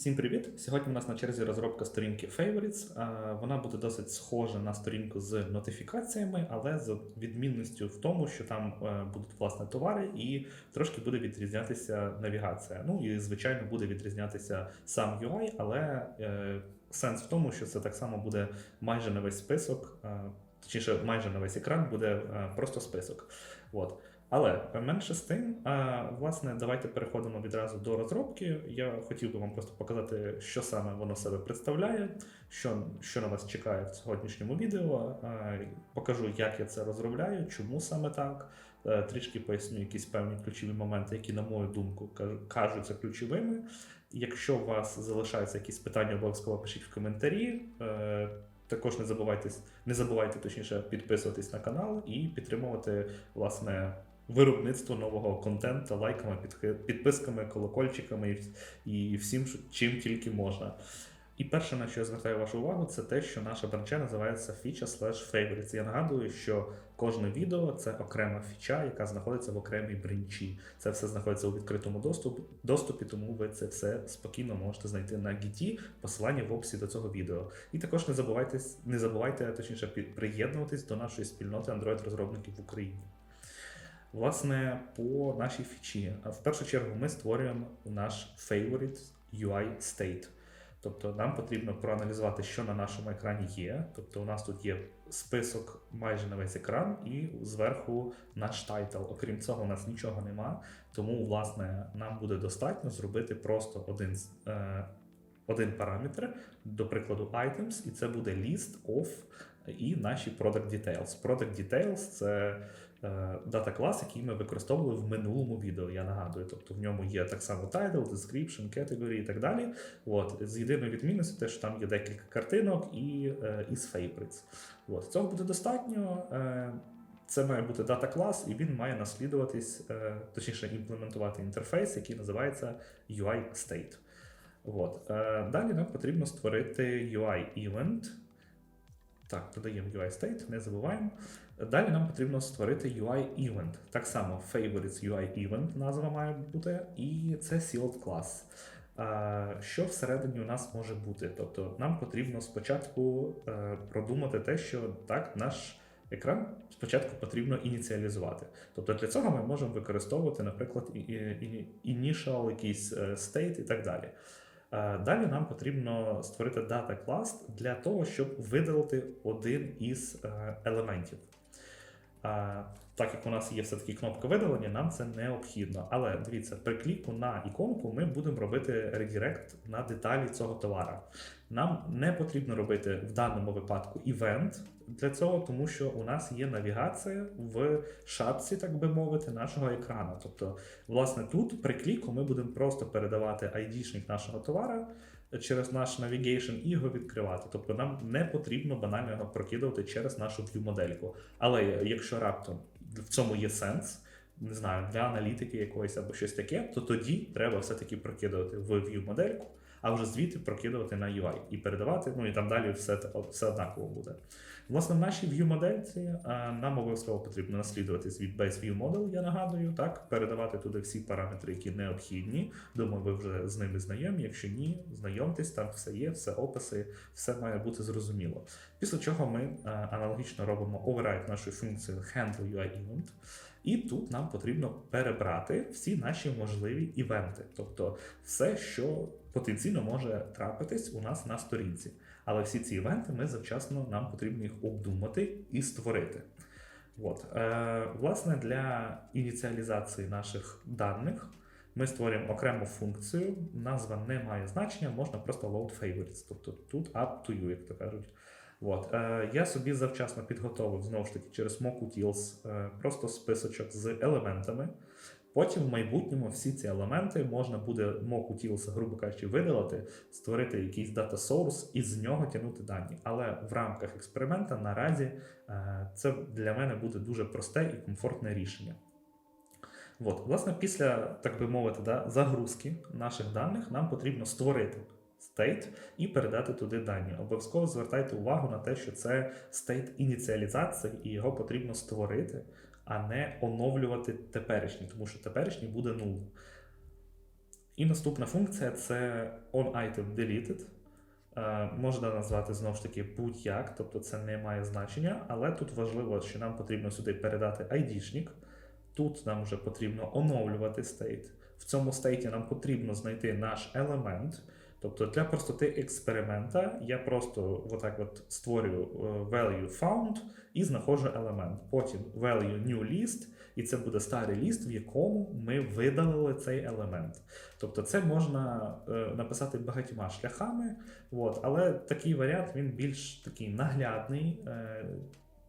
Всім привіт! Сьогодні у нас на черзі розробка сторінки Favorites. Вона буде досить схожа на сторінку з нотифікаціями, але з відмінністю в тому, що там е, будуть власне товари і трошки буде відрізнятися навігація. Ну і звичайно буде відрізнятися сам UI, але е, сенс в тому, що це так само буде майже на весь список, е, точніше, майже на весь екран буде просто список. От. Але менше з тим, власне, давайте переходимо відразу до розробки. Я хотів би вам просто показати, що саме воно себе представляє, що, що на вас чекає в сьогоднішньому відео. Покажу, як я це розробляю, чому саме так. Е, Трішки поясню якісь певні ключові моменти, які, на мою думку, кажуться ключовими. Якщо у вас залишаються якісь питання, обов'язково пишіть в коментарі. Е, Також не забувайте, не забувайте точніше підписуватись на канал і підтримувати власне виробництво нового контенту лайками, підписками, колокольчиками і, всім, чим тільки можна. І перше, на що я звертаю вашу увагу, це те, що наша бранча називається фіча slash favorites. Я нагадую, що кожне відео це окрема фіча, яка знаходиться в окремій бренчі. Це все знаходиться у відкритому доступ, доступі, тому ви це все спокійно можете знайти на гіті, посилання в описі до цього відео. І також не забувайте, не забувайте точніше приєднуватись до нашої спільноти Android-розробників в Україні. Власне, по нашій фічі. В першу чергу ми створюємо наш favorite UI state. Тобто нам потрібно проаналізувати, що на нашому екрані є. Тобто у нас тут є список майже на весь екран, і зверху наш тайтл. Окрім цього, у нас нічого нема. Тому, власне, нам буде достатньо зробити просто один, е, один параметр, до прикладу, items, і це буде list of і наші product details. Product details це е, дата клас, який ми використовували в минулому відео, я нагадую. Тобто в ньому є так само title, description, category і так далі. От, з єдиною відмінністю, те, що там є декілька картинок і е, із favorites. От, цього буде достатньо. Е, це має бути дата клас, і він має наслідуватись, точніше, імплементувати інтерфейс, який називається UI State. От. Далі нам потрібно створити UI Event. Так, додаємо UI State, не забуваємо. Далі нам потрібно створити UI Event. Так само Favorites UI Event назва має бути, і це Sealed Class. Що всередині у нас може бути? Тобто нам потрібно спочатку е, продумати те, що так, наш екран спочатку потрібно ініціалізувати. Тобто для цього ми можемо використовувати, наприклад, initial якийсь е, state і так далі. Е, Далі нам потрібно створити дата клас для того, щоб видалити один із е, елементів. Е, Так як у нас є все-таки кнопка видалення, нам це необхідно. Але дивіться, при кліку на іконку ми будемо робити редірект на деталі цього товара. Нам не потрібно робити в даному випадку івент для цього, тому що у нас є навігація в шапці, так би мовити, нашого екрану. Тобто, власне, тут при кліку ми будемо просто передавати ID-шник нашого товара через наш navigation і його відкривати. Тобто нам не потрібно банально його прокидувати через нашу view модельку. Але якщо раптом в цьому є сенс, не знаю, для аналітики якоїсь або щось таке, то тоді треба все-таки прокидувати в view модельку, а вже звідти прокидувати на UI і передавати, ну і там далі все, все однаково буде. Власне, в нашій view модельці е, нам обов'язково потрібно наслідувати від Base View Model, я нагадую, так, передавати туди всі параметри, які необхідні. Думаю, ви вже з ними знайомі. Якщо ні, знайомтесь, там все є, все описи, все має бути зрозуміло. Після чого ми е, аналогічно робимо override нашої функції handle UI event. І тут нам потрібно перебрати всі наші можливі івенти, тобто все, що потенційно може трапитись у нас на сторінці. Але всі ці івенти ми завчасно нам потрібно їх обдумати і створити. От. Е, власне, для ініціалізації наших даних ми створюємо окрему функцію. Назва не має значення, можна просто load favorites, тобто тут up to you, як то кажуть. От. Е, я собі завчасно підготовив знову ж таки через MockUtils е, просто списочок з елементами. Потім в майбутньому всі ці елементи можна буде MockUtils, грубо кажучи, видалити, створити якийсь data source і з нього тягнути дані. Але в рамках експеримента наразі е, це для мене буде дуже просте і комфортне рішення. От, власне, після, так би мовити, да, загрузки наших даних нам потрібно створити state і передати туди дані. Обов'язково звертайте увагу на те, що це state ініціалізації, і його потрібно створити, а не оновлювати теперішній, тому що теперішній буде null. І наступна функція це onItem deleted. Е, Можна назвати знову ж таки будь-як, тобто це не має значення, але тут важливо, що нам потрібно сюди передати ID-шник. Тут нам вже потрібно оновлювати стейт. В цьому стейті нам потрібно знайти наш елемент. Тобто для простоти експеримента я просто отак от створюю е, value found і знаходжу елемент. Потім value new list, і це буде старий ліст, в якому ми видалили цей елемент. Тобто це можна е, написати багатьма шляхами, от, але такий варіант він більш такий наглядний.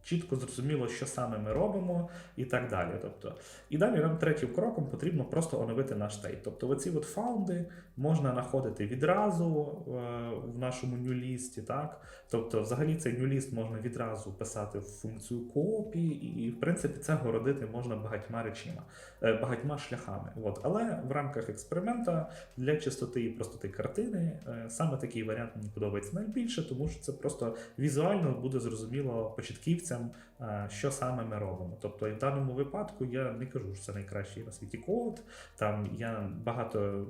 Чітко зрозуміло, що саме ми робимо, і так далі. Тобто, і далі нам третім кроком потрібно просто оновити наш стейт. Тобто, оці от фаунди можна знаходити відразу е, в нашому нюлісті, так? Тобто, взагалі цей нюліст можна відразу писати в функцію копі, і, в принципі, це городити можна багатьма речима, е, багатьма шляхами. От. Але в рамках експеримента для чистоти і простоти картини е, саме такий варіант мені подобається найбільше, тому що це просто візуально буде зрозуміло початківцям, е, що саме ми робимо. Тобто, і в даному випадку я не кажу, що це найкращий на світі код. Там я багато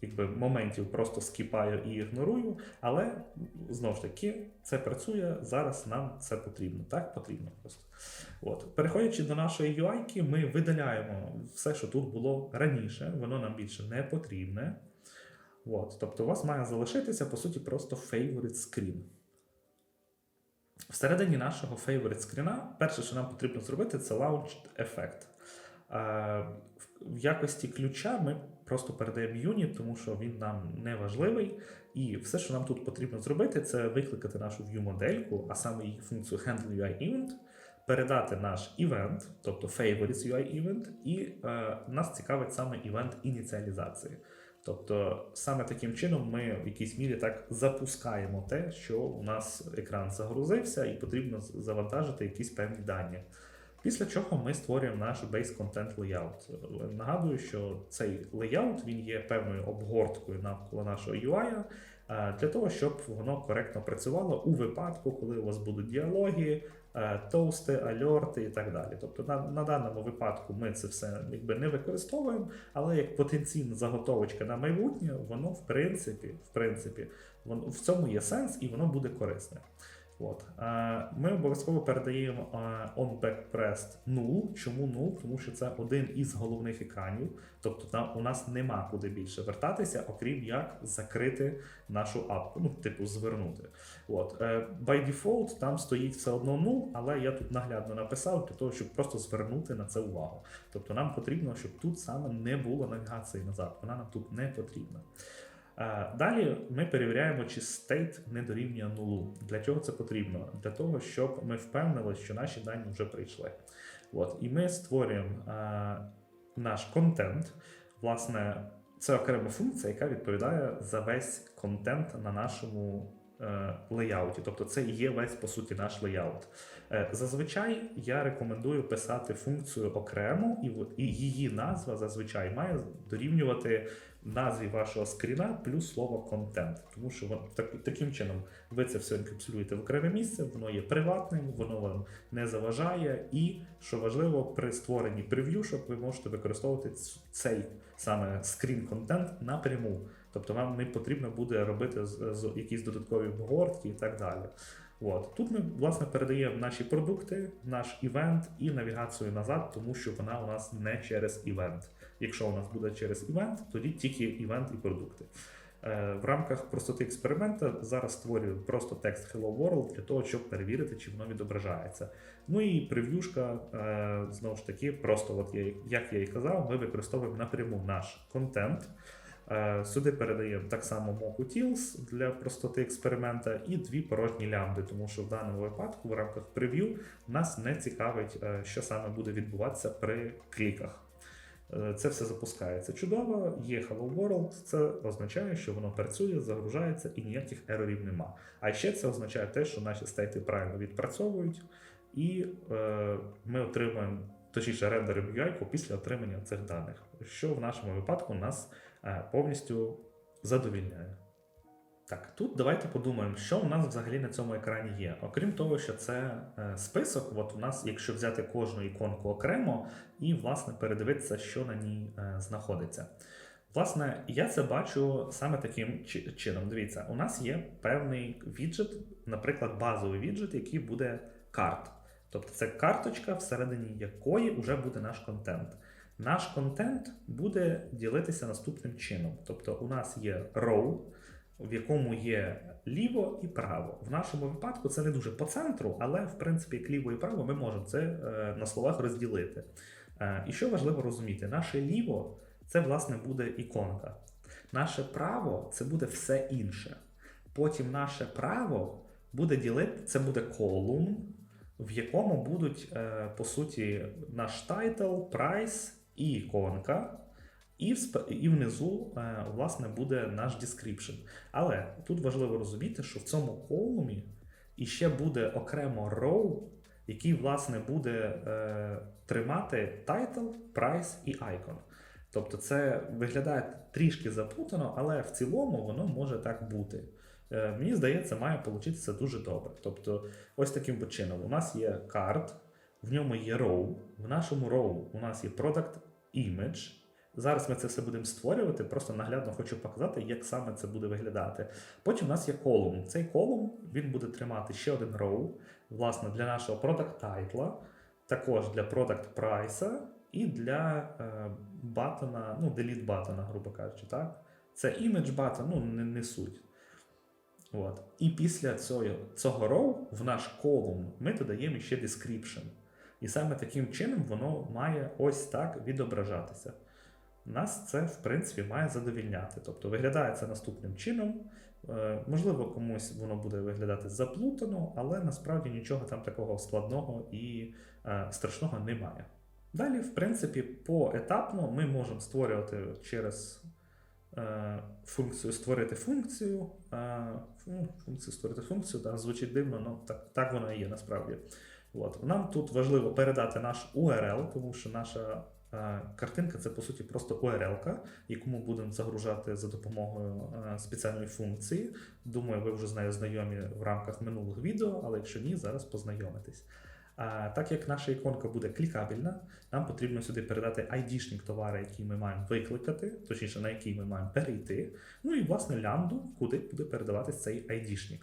якби, моментів просто скіпаю і ігнорую, але знову ж таки це працює. Зараз нам це потрібно. Так потрібно просто. От. Переходячи до нашої UI, ми видаляємо все, що тут було раніше, воно нам більше не потрібне. От. Тобто у вас має залишитися, по суті, просто favorite screen. Всередині нашого favorite скріна, перше, що нам потрібно зробити, це launch effect. Е, В якості ключа ми просто передаємо юніт, тому що він нам не важливий. І все, що нам тут потрібно зробити, це викликати нашу view-модельку, а саме її функцію handle UI event, передати наш event, тобто favorites UI event, і е, нас цікавить саме івент ініціалізації. Тобто, саме таким чином ми в якійсь мірі так запускаємо те, що у нас екран загрузився, і потрібно завантажити якісь певні дані. Після чого ми створюємо наш Base Content Layout. Нагадую, що цей layout він є певною обгорткою навколо нашого UI, е, для того, щоб воно коректно працювало у випадку, коли у вас будуть діалоги, е, тости, альорти і так далі. Тобто на, на даному випадку ми це все якби не використовуємо, але як потенційна заготовочка на майбутнє, воно в принципі, в принципі, воно, в цьому є сенс і воно буде корисне. От. Е, Ми обов'язково передаємо е, on null. Чому null? Тому що це один із головних екранів. Тобто там у нас нема куди більше вертатися, окрім як закрити нашу апку, ну, типу, звернути. От. Е, By default там стоїть все одно null, але я тут наглядно написав для того, щоб просто звернути на це увагу. Тобто нам потрібно, щоб тут саме не було навігації назад. Вона нам тут не потрібна. Далі ми перевіряємо, чи стейт не дорівнює нулу. Для чого це потрібно? Для того, щоб ми впевнилися, що наші дані вже прийшли. От. І ми створюємо наш контент. Власне, це окрема функція, яка відповідає за весь контент на нашому е, леяуті. Тобто це є весь, по суті, наш леяут. Е, Зазвичай я рекомендую писати функцію окремо, і, її назва зазвичай має дорівнювати назві вашого скріна плюс слово контент. Тому що так, таким чином ви це все енкапсулюєте в окреме місце, воно є приватним, воно вам не заважає, і що важливо, при створенні прев'юшок ви можете використовувати цей саме скрін контент напряму. Тобто вам не потрібно буде робити з, якісь додаткові обгортки і так далі. От. Тут ми власне передаємо наші продукти, наш івент і навігацію назад, тому що вона у нас не через івент. Якщо у нас буде через івент, тоді тільки івент і продукти. Е, В рамках простоти експеримента зараз створюю просто текст Hello World для того, щоб перевірити, чи воно відображається. Ну і прев'юшка, е, знову ж таки, просто от я, як я і казав, ми використовуємо напряму наш контент. Е, Сюди передаємо так само MockUtils для простоти експеримента і дві порожні лямбди, тому що в даному випадку в рамках прев'ю нас не цікавить, е, що саме буде відбуватися при кліках. Е, Це все запускається чудово, є Hello World, це означає, що воно працює, загружається і ніяких ерорів нема. А ще це означає те, що наші стейти правильно відпрацьовують, і е, ми отримуємо, точніше, рендеримо UI після отримання цих даних, що в нашому випадку нас повністю задовільняє. Так, тут давайте подумаємо, що у нас взагалі на цьому екрані є. Окрім того, що це е, список, от у нас, якщо взяти кожну іконку окремо і, власне, передивитися, що на ній е, знаходиться. Власне, я це бачу саме таким чином. Дивіться, у нас є певний віджит, наприклад, базовий віджит, який буде карт. Тобто це карточка, всередині якої вже буде наш контент. Наш контент буде ділитися наступним чином. Тобто, у нас є row, в якому є ліво і право. В нашому випадку це не дуже по центру, але в принципі як ліво і право ми можемо це е, на словах розділити. Е, і що важливо розуміти, наше ліво це власне буде іконка. Наше право це буде все інше. Потім наше право буде ділити, це буде колумн, в якому будуть, е, по суті, наш тайтл, прайс і іконка. І, і внизу, е, власне, буде наш description. Але тут важливо розуміти, що в цьому колумі іще буде окремо row, який, власне, буде е, тримати title, price і icon. Тобто це виглядає трішки заплутано, але в цілому воно може так бути. Е, мені здається, має получитися дуже добре. Тобто, ось таким чином. У нас є карт, в ньому є row. В нашому row у нас є product image. Зараз ми це все будемо створювати, просто наглядно хочу показати, як саме це буде виглядати. Потім у нас є колумн. Цей колумн він буде тримати ще один row, власне, для нашого product title, також для product price і для е, батона, ну, delete батона, грубо кажучи, так? Це image button, ну, не, не суть. От. І після цього, цього row в наш колумн ми додаємо ще description. І саме таким чином воно має ось так відображатися. Нас це, в принципі, має задовільняти. Тобто виглядає це наступним чином. Е, Можливо, комусь воно буде виглядати заплутано, але насправді нічого там такого складного і е, страшного немає. Далі, в принципі, поетапно ми можемо створювати через е, функцію створити функцію. Функцію створити функцію, да, звучить дивно, але так, так воно і є насправді. От. Нам тут важливо передати наш URL, тому що наша е, картинка це по суті просто URL, яку ми будемо загружати за допомогою е, спеціальної функції. Думаю, ви вже з нею знайомі в рамках минулих відео, але якщо ні, зараз познайомитесь. А, так як наша іконка буде клікабельна, нам потрібно сюди передати ID-шник товара, який ми маємо викликати, точніше, на який ми маємо перейти. Ну і власне лямбду, куди буде передаватись цей ID-шник.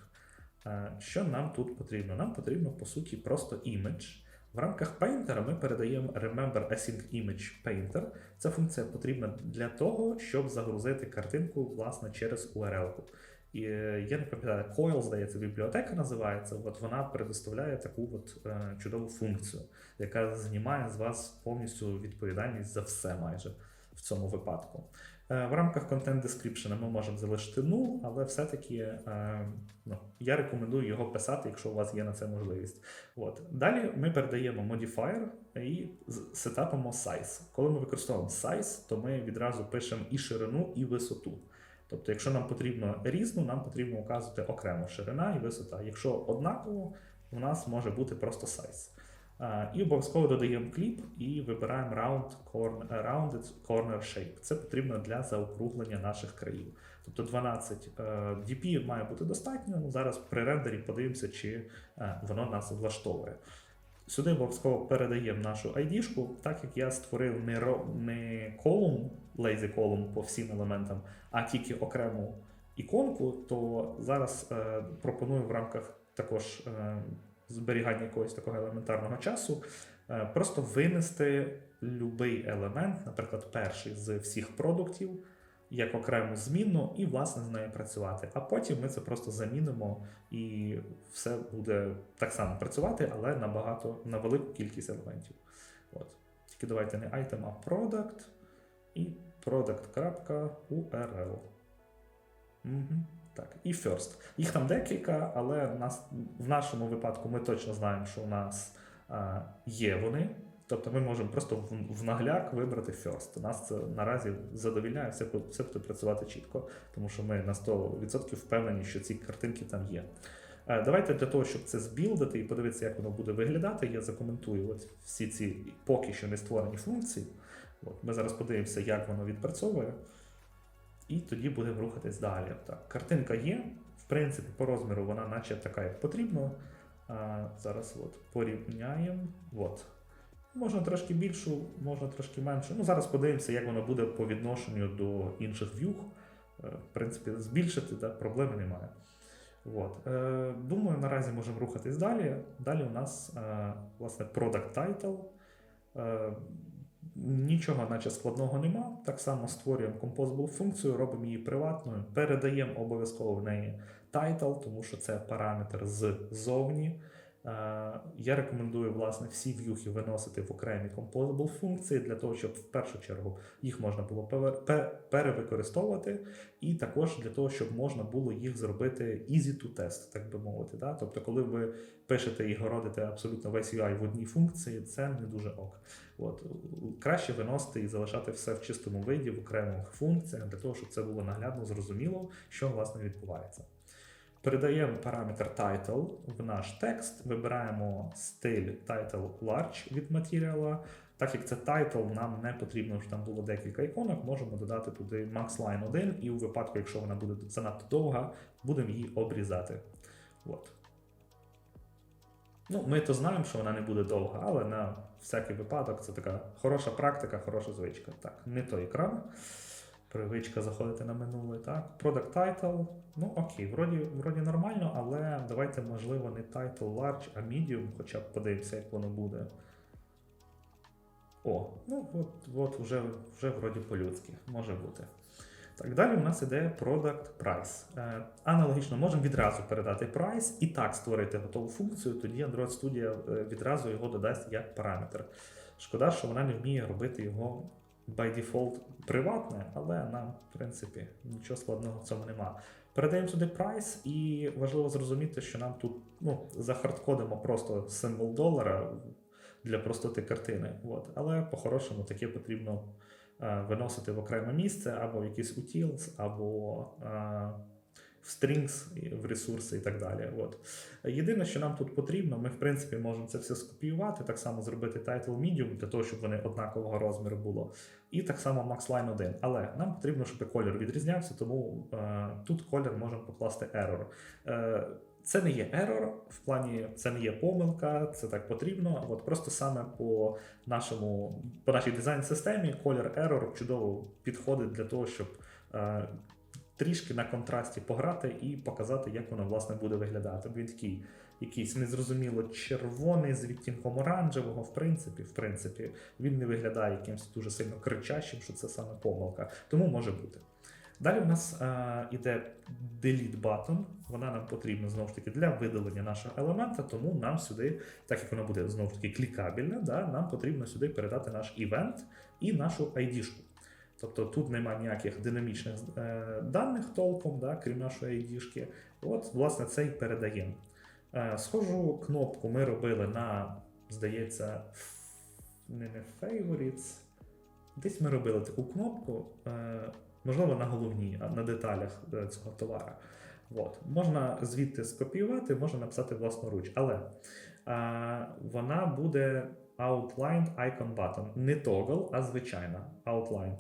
Е, Що нам тут потрібно? Нам потрібно, по суті, просто image. В рамках Painter ми передаємо Remember Async Image Painter. Ця функція потрібна для того, щоб загрузити картинку власне через URL. І е, я не пам'ятаю, Coil, здається, бібліотека називається. От вона предоставляє таку от, е, чудову функцію, яка знімає з вас повністю відповідальність за все майже в цьому випадку. Е, В рамках Content Description ми можемо залишити null, але все-таки е, ну, я рекомендую його писати, якщо у вас є на це можливість. От. Далі ми передаємо modifier і сетапимо size. Коли ми використовуємо size, то ми відразу пишемо і ширину, і висоту. Тобто, якщо нам потрібно різну, нам потрібно указувати окремо ширина і висота. Якщо однаково, у нас може бути просто size. І обов'язково додаємо кліп і вибираємо round corner, rounded corner shape. Це потрібно для заокруглення наших країв. Тобто 12 е, dp має бути достатньо. Ну, зараз при рендері подивимося, чи е, воно нас влаштовує. Сюди обов'язково передаємо нашу ID-шку, так як я створив не, не колумн, lazy column по всім елементам, а тільки окрему іконку, то зараз е, пропоную в рамках також е, зберігання якогось такого елементарного часу е, просто винести будь-який елемент, наприклад, перший з всіх продуктів, як окрему змінну, і власне з нею працювати. А потім ми це просто замінимо, і все буде так само працювати, але на багато на велику кількість елементів. От. Тільки давайте не item, а product і product.url. Угу. Так, і first. Їх там декілька, але нас, в нашому випадку ми точно знаємо, що у нас а, є вони. Тобто ми можемо просто в, в нагляк вибрати first. Нас це наразі задовільняє, все, все буде працювати чітко, тому що ми на 100% впевнені, що ці картинки там є. Е, Давайте для того, щоб це збілдити і подивитися, як воно буде виглядати, я закоментую от всі ці поки що не створені функції. От, ми зараз подивимося, як воно відпрацьовує. І тоді будемо рухатись далі. Так, картинка є. В принципі, по розміру вона наче така, як потрібно. А, зараз от, порівняємо. От. Можна трошки більшу, можна трошки меншу. Ну, зараз подивимося, як воно буде по відношенню до інших в'юг. Е, В принципі, збільшити да, проблеми немає. От. Е, думаю, наразі можемо рухатись далі. Далі у нас е, власне product title. Е, Нічого, наче складного нема. Так само створюємо composable функцію, робимо її приватною, передаємо обов'язково в неї title, тому що це параметр ззовні. Е, Я рекомендую власне всі в'юхи виносити в окремі composable функції для того, щоб в першу чергу їх можна було перевикористовувати, і також для того, щоб можна було їх зробити easy to test, так би мовити. Да? Тобто, коли ви пишете і городите абсолютно весь UI в одній функції, це не дуже ок. От краще виносити і залишати все в чистому виді в окремих функціях для того, щоб це було наглядно зрозуміло, що власне відбувається. Передаємо параметр title в наш текст, вибираємо стиль title large від матеріала. Так як це title, нам не потрібно, щоб там було декілька іконок, можемо додати туди max line 1, і у випадку, якщо вона буде занадто довга, будемо її обрізати. От. Ну, ми то знаємо, що вона не буде довга, але на всякий випадок це така хороша практика, хороша звичка. Так, не той екран. Привичка заходити на минуле. Так, Product title. Ну окей, вроді, вроді нормально, але давайте, можливо, не title large, а medium, хоча б подивимося, як воно буде. О, ну от, от вже, вже вроді по-людськи, може бути. Так, далі у нас іде product price. Е, аналогічно можемо відразу передати price і так створити готову функцію, тоді Android Studio е, відразу його додасть як параметр. Шкода, що вона не вміє робити його by default приватне, але нам, в принципі, нічого складного в цьому нема. Передаємо сюди price, і важливо зрозуміти, що нам тут ну, захардкодимо просто символ долара для простоти картини. От. Але по-хорошому таке потрібно виносити в окреме місце або в якийсь utils, або е, в strings, в ресурси і так далі. От. Єдине, що нам тут потрібно, ми в принципі можемо це все скопіювати, так само зробити title medium для того, щоб вони однакового розміру було. І так само maxline 1. Але нам потрібно, щоб колір відрізнявся, тому е, тут колір можемо покласти error. Е, це не є error, в плані це не є помилка, це так потрібно. От просто саме по нашому, по нашій дизайн-системі колір error чудово підходить для того, щоб е, трішки на контрасті пограти і показати, як воно власне буде виглядати. Він такий якийсь незрозуміло червоний з відтінком оранжевого. В принципі, в принципі, він не виглядає якимось дуже сильно кричащим, що це саме помилка. Тому може бути. Далі в нас е, іде delete button. Вона нам потрібна знову ж таки для видалення нашого елемента, тому нам сюди, так як воно буде знову ж таки клікабельне, да, нам потрібно сюди передати наш івент і нашу ID-шку. Тобто тут немає ніяких динамічних е, даних толком, да, крім нашої ID-шки. От, власне, це і передаємо. Е, схожу кнопку ми робили на, здається, не, не favorites. Десь ми робили таку кнопку, е, можливо, на головній, на деталях е, цього товара. От. Можна звідти скопіювати, можна написати власноруч, але е, вона буде outlined icon button. Не toggle, а звичайна outlined.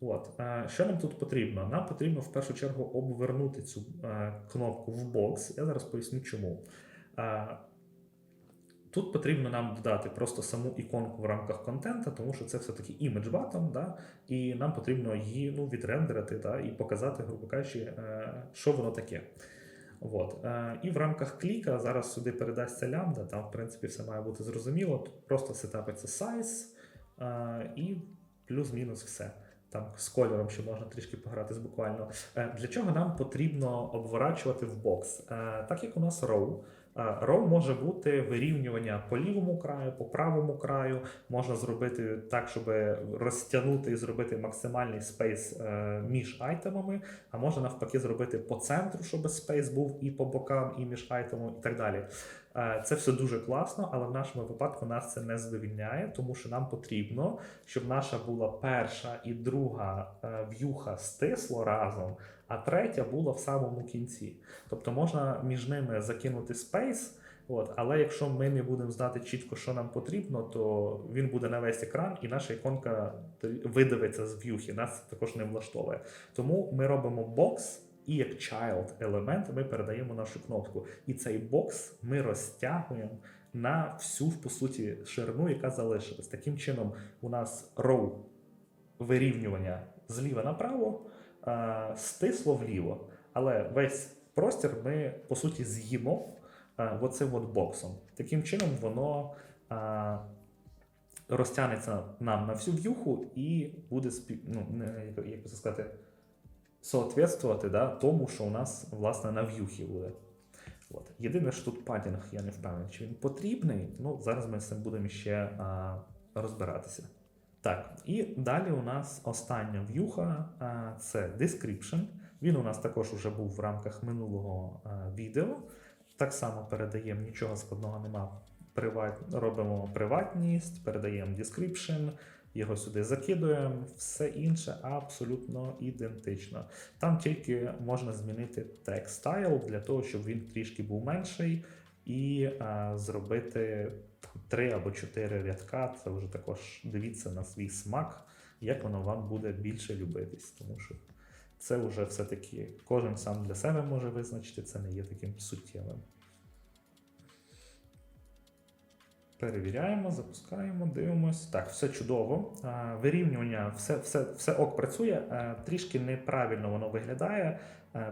От. Е, Що нам тут потрібно? Нам потрібно в першу чергу обвернути цю е, кнопку в бокс. Я зараз поясню чому. Тут потрібно нам додати просто саму іконку в рамках контента, тому що це все-таки image button, да? і нам потрібно її ну, відрендерити да? і показати, грубо кажучи, е, що воно таке. От. Е, І в рамках кліка зараз сюди передасться лямбда, там, в принципі, все має бути зрозуміло. Тут просто сетапиться size е, і плюс-мінус все. Там з кольором ще можна трішки погратись буквально. Для чого нам потрібно обворачувати в бокс? Так як у нас row, е, може бути вирівнювання по лівому краю, по правому краю. Можна зробити так, щоб розтягнути і зробити максимальний спейс е, між айтемами, а можна навпаки зробити по центру, щоб спейс був і по бокам, і між айтемами, і так далі. Е, Це все дуже класно, але в нашому випадку нас це не задовільняє, тому що нам потрібно, щоб наша була перша і друга в'юха стисло разом, а третя була в самому кінці. Тобто можна між ними закинути спейс. От, але якщо ми не будемо знати чітко, що нам потрібно, то він буде на весь екран, і наша іконка видавиться з в'юхи. Нас також не влаштовує. Тому ми робимо бокс і як child елемент ми передаємо нашу кнопку. І цей бокс ми розтягуємо на всю, по суті, ширину, яка залишилась. Таким чином, у нас row вирівнювання зліва направо, стисло вліво. Але весь простір ми, по суті, з'їмо а, оцим от боксом. Таким чином, воно а, розтягнеться нам на всю в'юху і буде ну, як, би сказати, соответствувати да, тому, що у нас власне на в'юхі буде. От. Єдине, що тут падінг, я не впевнений, чи він потрібний. Ну, зараз ми з цим будемо ще а, розбиратися. Так, і далі у нас остання в'юха це description. Він у нас також вже був в рамках минулого відео. Так само передаємо, нічого складного нема. Приват... Робимо приватність, передаємо description, його сюди закидуємо, все інше абсолютно ідентично. Там тільки можна змінити text style для того, щоб він трішки був менший, і а, зробити три або чотири рядка. Це вже також дивіться на свій смак, як воно вам буде більше любитись. Тому що це вже все-таки кожен сам для себе може визначити, це не є таким суттєвим. Перевіряємо, запускаємо, дивимось. Так, все чудово. Вирівнювання, все, все, все ок працює. Трішки неправильно воно виглядає.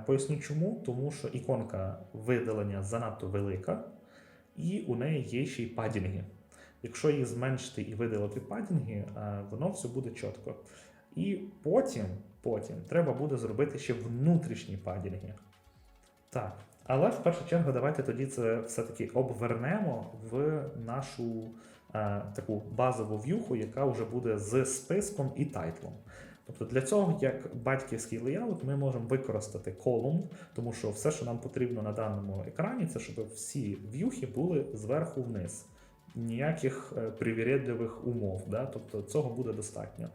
Поясню чому, тому що іконка видалення занадто велика, і у неї є ще й падінги. Якщо її зменшити і видалити падінги, воно все буде чітко. І потім, потім треба буде зробити ще внутрішні падінги. Так. Але в першу чергу давайте тоді це все-таки обвернемо в нашу е, таку базову в'юху, яка вже буде з списком і тайтлом. Тобто для цього, як батьківський леяут, ми можемо використати колумн, тому що все, що нам потрібно на даному екрані, це щоб всі в'юхи були зверху вниз. Ніяких е, привірідливих умов. Да? Тобто цього буде достатньо.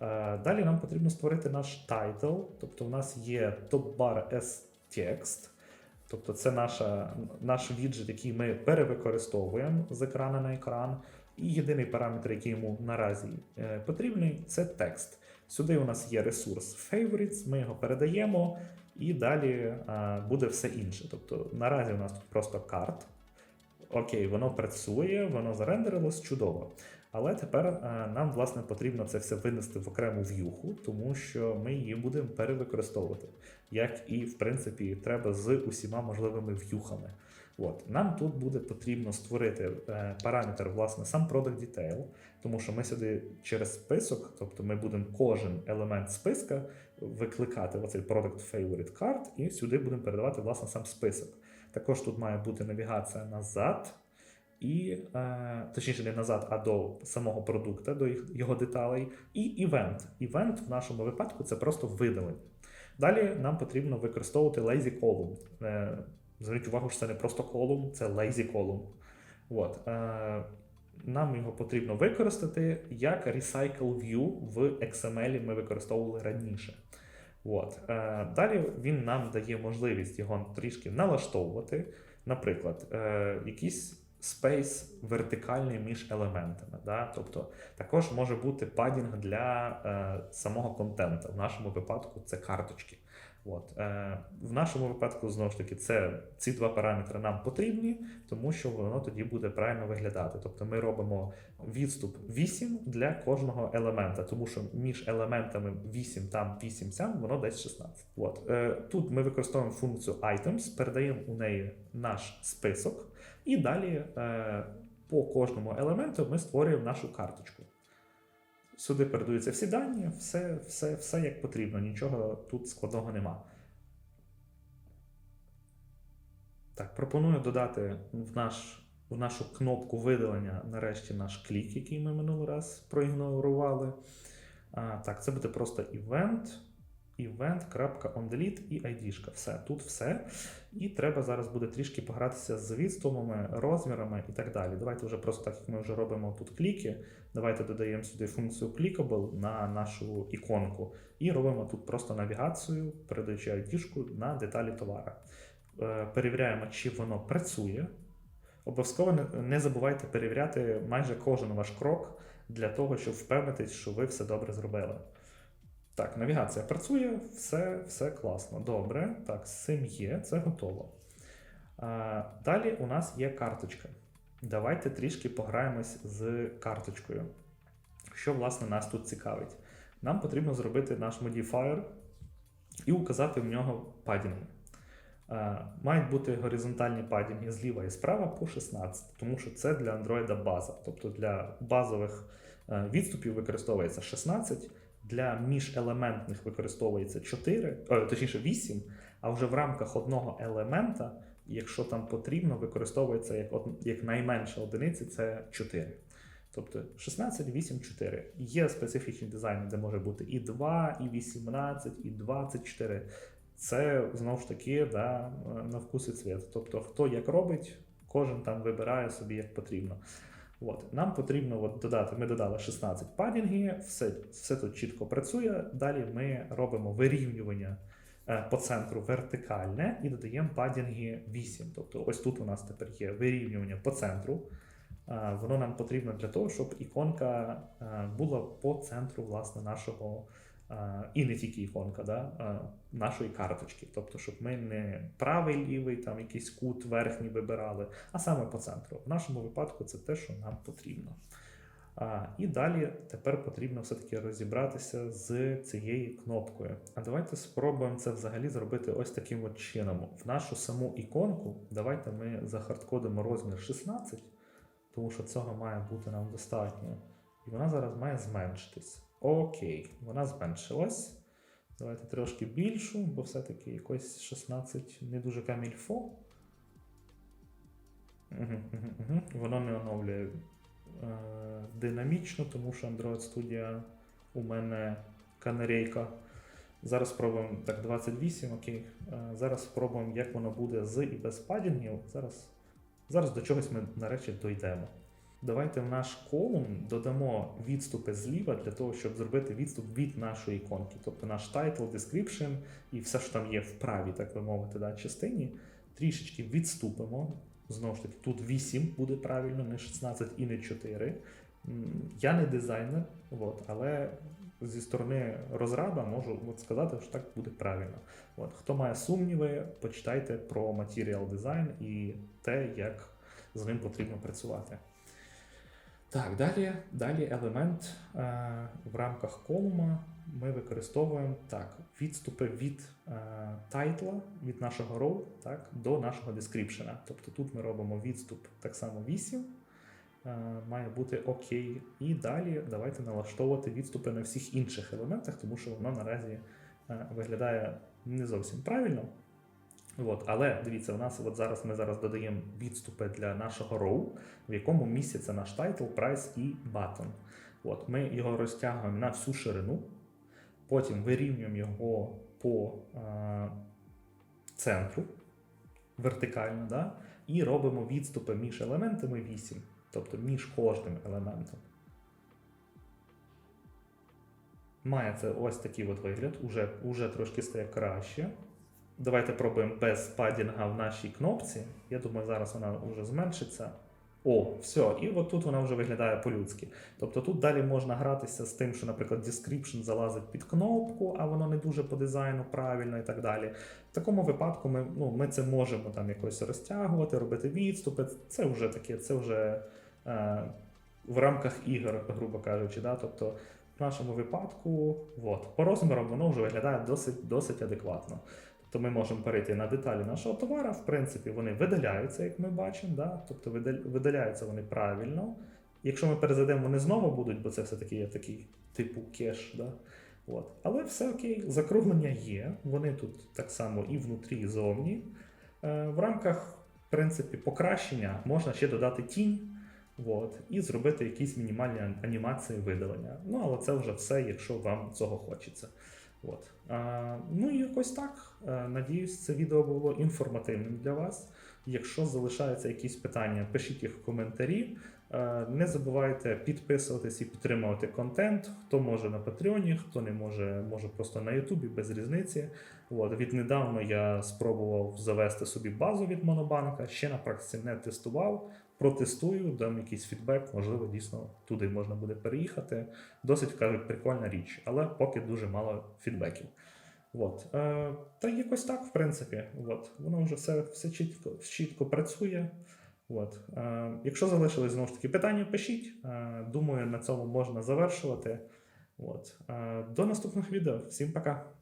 Е, далі нам потрібно створити наш тайтл, тобто у нас є top-bar S text. Тобто це наша, наш віджит, який ми перевикористовуємо з екрану на екран. І єдиний параметр, який йому наразі е, потрібний, це текст. Сюди у нас є ресурс favorites, ми його передаємо, і далі буде все інше. Тобто наразі у нас тут просто карт. Окей, воно працює, воно зарендерилось чудово. Але тепер е, нам власне потрібно це все винести в окрему в'юху, тому що ми її будемо перевикористовувати, як і в принципі треба з усіма можливими в'юхами. От нам тут буде потрібно створити е, параметр, власне, сам product detail, тому що ми сюди через список, тобто ми будемо кожен елемент списка викликати оцей product favorite card, і сюди будемо передавати власне сам список. Також тут має бути навігація назад і е, точніше не назад, а до самого продукту, до їх, його деталей, і івент. Івент в нашому випадку це просто видалення. Далі нам потрібно використовувати lazy column. Е, Зверніть увагу, що це не просто column, це lazy column. От. Е, нам його потрібно використати як recycle view в XML ми використовували раніше. От. Далі він нам дає можливість його трішки налаштовувати. Наприклад, якісь спейс вертикальний між елементами. Да? Тобто також може бути падінг для е, самого контента. В нашому випадку це карточки. От. Е, В нашому випадку, знову ж таки, це, ці два параметри нам потрібні, тому що воно тоді буде правильно виглядати. Тобто ми робимо відступ 8 для кожного елемента, тому що між елементами 8 там, 8 сям, воно десь 16. От. Е, Тут ми використовуємо функцію items, передаємо у неї наш список. І далі е, по кожному елементу ми створюємо нашу карточку. Сюди передаються всі дані, все, все, все як потрібно, нічого тут складного нема. Так, пропоную додати в, наш, в нашу кнопку видалення нарешті наш клік, який ми минулий раз проігнорували. А, Так, це буде просто event event.ondelete і ID. Все, тут все. І треба зараз буде трішки погратися з відступами, розмірами і так далі. Давайте вже просто так, як ми вже робимо тут кліки. Давайте додаємо сюди функцію clickable на нашу іконку. І робимо тут просто навігацію, передаючи ID на деталі товара. Е, перевіряємо, чи воно працює. Обов'язково не забувайте перевіряти майже кожен ваш крок для того, щоб впевнитись, що ви все добре зробили. Так, навігація працює, все, все класно. Добре. Так, з цим є, це готово. А, далі у нас є карточка. Давайте трішки пограємось з карточкою. Що, власне, нас тут цікавить? Нам потрібно зробити наш модіфаєр і указати в нього падінги. Мають бути горизонтальні падінги зліва і справа по 16, тому що це для Android база. Тобто для базових е, відступів використовується 16, для міжелементних використовується 4, о, точніше 8, а вже в рамках одного елемента, якщо там потрібно, використовується як, як найменша одиниця, це 4. Тобто 16, 8, 4. Є специфічні дизайни, де може бути і 2, і 18, і 24. Це знову ж таки да, на вкус і цвіт. Тобто, хто як робить, кожен там вибирає собі як потрібно. От. Нам потрібно от додати, ми додали 16 падінги, все, все тут чітко працює. Далі ми робимо вирівнювання е, по центру вертикальне і додаємо падінги 8. Тобто, ось тут у нас тепер є вирівнювання по центру. Е, Воно нам потрібно для того, щоб іконка е, була по центру власне нашого і не тільки іконка, да, нашої карточки. Тобто, щоб ми не правий, лівий, там якийсь кут верхній вибирали, а саме по центру. В нашому випадку це те, що нам потрібно. І далі тепер потрібно все-таки розібратися з цією кнопкою. А давайте спробуємо це взагалі зробити ось таким от чином. В нашу саму іконку давайте ми захардкодимо розмір 16, тому що цього має бути нам достатньо. І вона зараз має зменшитись. Окей, вона зменшилась. Давайте трошки більшу, бо все-таки якось 16 не дуже камільфо. Угу, угу, угу. Воно не оновлює е, динамічно, тому що Android Studio у мене канарейка. Зараз спробуємо так, 28, окей. Е, зараз спробуємо, як воно буде з і без падінгів. Зараз, зараз до чогось ми нарешті дійдемо. Давайте в наш колум додамо відступи зліва для того, щоб зробити відступ від нашої іконки. Тобто наш title, description і все, що там є в правій, так би мовити, да, частині, трішечки відступимо. Знову ж таки, тут 8 буде правильно, не 16 і не 4. Я не дизайнер, от, але зі сторони розраба можу от сказати, що так буде правильно. От, хто має сумніви, почитайте про Material Design і те, як з ним потрібно працювати. Так, далі, далі елемент е, в рамках колума ми використовуємо так, відступи від е, тайтла, від нашого row так, до нашого description. Тобто тут ми робимо відступ так само 8, е, має бути окей. І далі давайте налаштовувати відступи на всіх інших елементах, тому що воно наразі е, виглядає не зовсім правильно. От, але дивіться, у нас от зараз ми зараз додаємо відступи для нашого row, в якому міститься наш title, price і button. От, ми його розтягуємо на всю ширину, потім вирівнюємо його по е, центру вертикально, да? і робимо відступи між елементами 8, тобто між кожним елементом. Має це ось такий от вигляд, уже, уже трошки стає краще. Давайте пробуємо без падінга в нашій кнопці. Я думаю, зараз вона вже зменшиться. О, все, і от тут вона вже виглядає по-людськи. Тобто тут далі можна гратися з тим, що, наприклад, description залазить під кнопку, а воно не дуже по дизайну правильно і так далі. В такому випадку ми, ну, ми це можемо там якось розтягувати, робити відступи. Це вже таке, це вже е, в рамках ігор, грубо кажучи. Да? Тобто в нашому випадку, от, по розмірам воно вже виглядає досить, досить адекватно. Тобто ми можемо перейти на деталі нашого товара. В принципі, вони видаляються, як ми бачимо. Да? Тобто видаляються вони правильно. Якщо ми перезайдемо, вони знову будуть, бо це все-таки є такий типу кеш. Да? От. Але все окей, закруглення є. Вони тут так само і внутрі, і зовні. Е, в рамках в принципі, покращення можна ще додати тінь. От, і зробити якісь мінімальні анімації видалення. Ну, але це вже все, якщо вам цього хочеться. От. Ну і якось так. Е, Надіюсь, це відео було інформативним для вас. Якщо залишаються якісь питання, пишіть їх в коментарі. Е, Не забувайте підписуватись і підтримувати контент. Хто може на Патреоні, хто не може, може просто на Ютубі, без різниці. От. Віднедавно я спробував завести собі базу від Монобанка, ще на практиці не тестував. Протестую, дам якийсь фідбек, можливо, дійсно туди можна буде переїхати. Досить кажуть, прикольна річ, але поки дуже мало фідбеків. От. Е, та якось так, в принципі. От. Воно вже все, все чітко, чітко працює. От. Е, якщо залишились знову ж таки питання, пишіть. Е, думаю, на цьому можна завершувати. От. Е, до наступних відео. Всім пока!